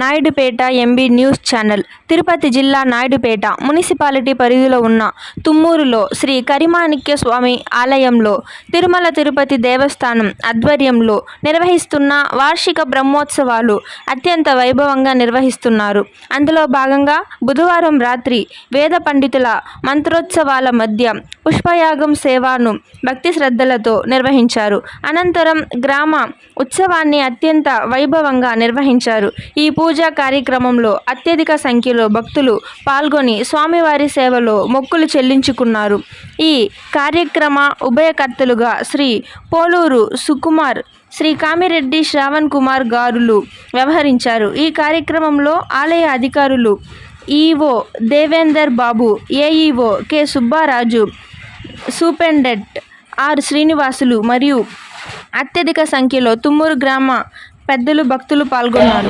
Naidupeta MB news channel. Tirupati జిల్లా Naidupeta municipality పరిధిలో ఉన్న తుమ్మూరులో శ్రీ కరిమాణిక్య స్వామి ఆలయంలో తిరుమల తిరుపతి దేవస్థానం ఆధ్వర్యంలో నిర్వహిస్తున్న వార్షిక బ్రహ్మోత్సవాలు అత్యంత వైభవంగా నిర్వహిస్తున్నారు. అందులో భాగంగా బుధవారం రాత్రి వేద పండితుల మంత్రోత్సవాల మధ్య పుష్పయాగం సేవను భక్తి శ్రద్ధలతో నిర్వహించారు. అనంతరం గ్రామ ఉత్సవాన్ని అత్యంత వైభవంగా నిర్వహించారు. ఈ పూజా కార్యక్రమంలో అత్యధిక సంఖ్యలో భక్తులు పాల్గొని స్వామివారి సేవలో మొక్కులు చెల్లించుకున్నారు. ఈ కార్యక్రమ ఉభయకర్తలుగా శ్రీ పోలూరు సుకుమార్ శ్రీ కామిరెడ్డి శ్రావణ్ కుమార్ గారులు వ్యవహరించారు. ఈ కార్యక్రమంలో ఆలయ అధికారులు EO Devender Babu AEO K Subbaraju superintendent R Srinivasulu మరియు అత్యధిక సంఖ్యలో తుమ్మూరు గ్రామ పెద్దలు భక్తులు పాల్గొన్నారు